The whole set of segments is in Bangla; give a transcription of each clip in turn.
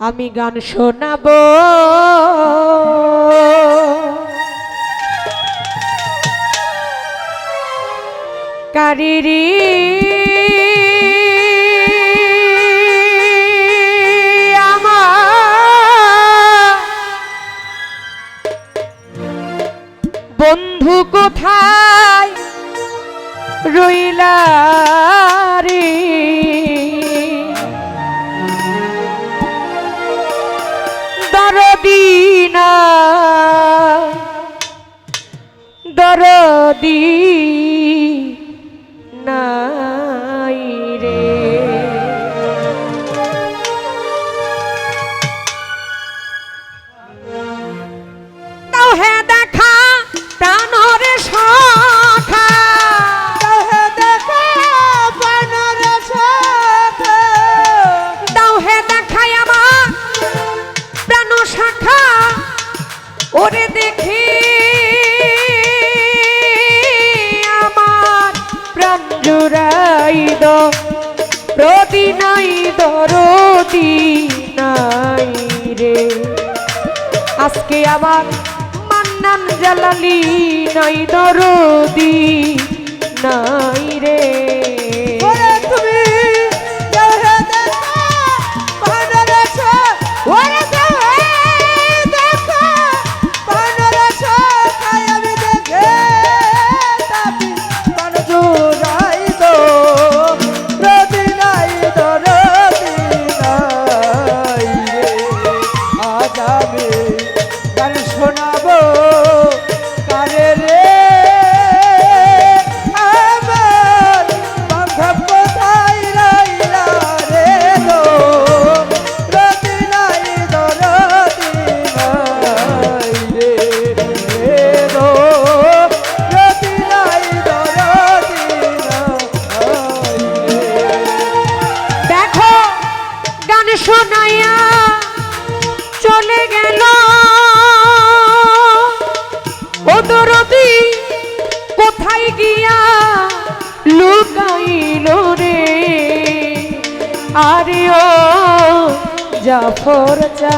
আমি গান শোনাব। কারিরি। বন্ধু কোথায় রইলা? চুরাই দ রদি নাই দরদি নাই রে। আজকে আমার মান্নান জালালি নাই দরদি নাই রে। সফর চা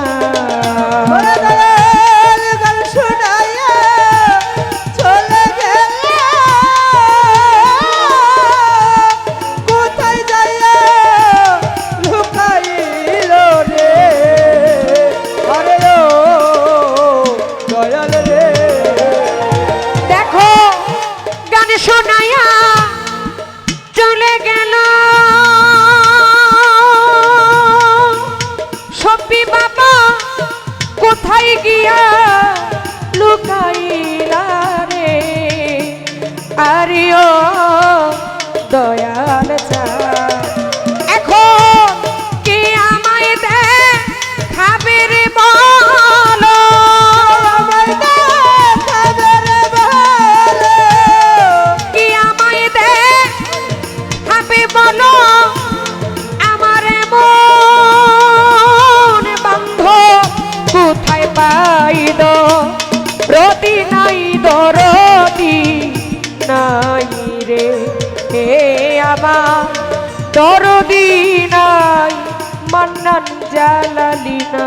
সরদিনাই মান্নান জালালিনা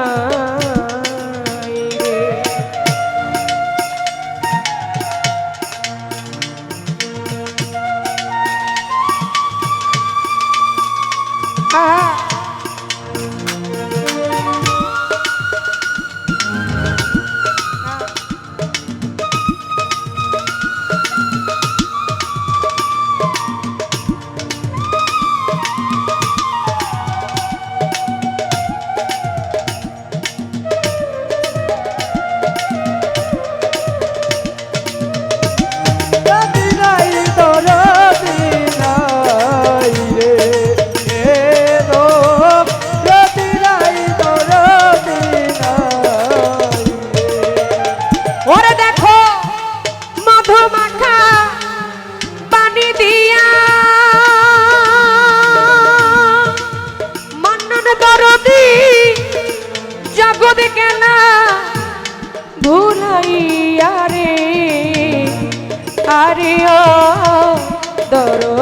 প্রিয় দরো